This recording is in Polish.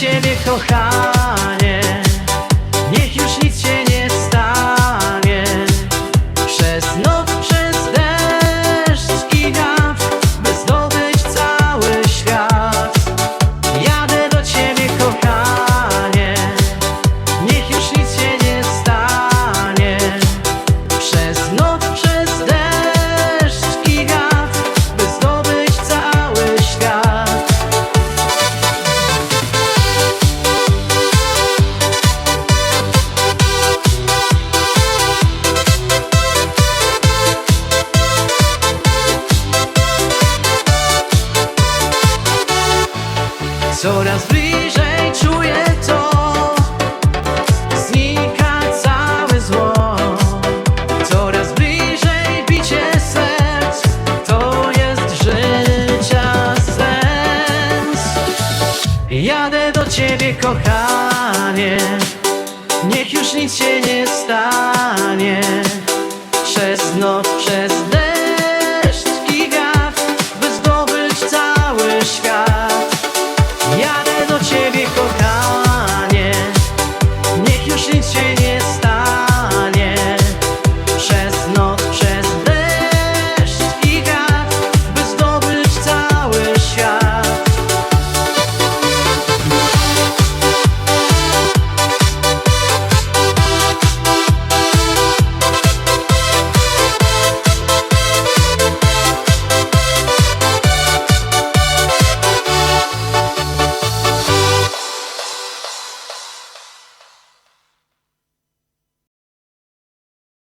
ciebie kochanie Coraz bliżej czuję to. Znika całe zło. Coraz bliżej bicie serc. To jest życia sens. Jadę do ciebie kochanie. Niech już nic się nie stanie. Przez noc, przez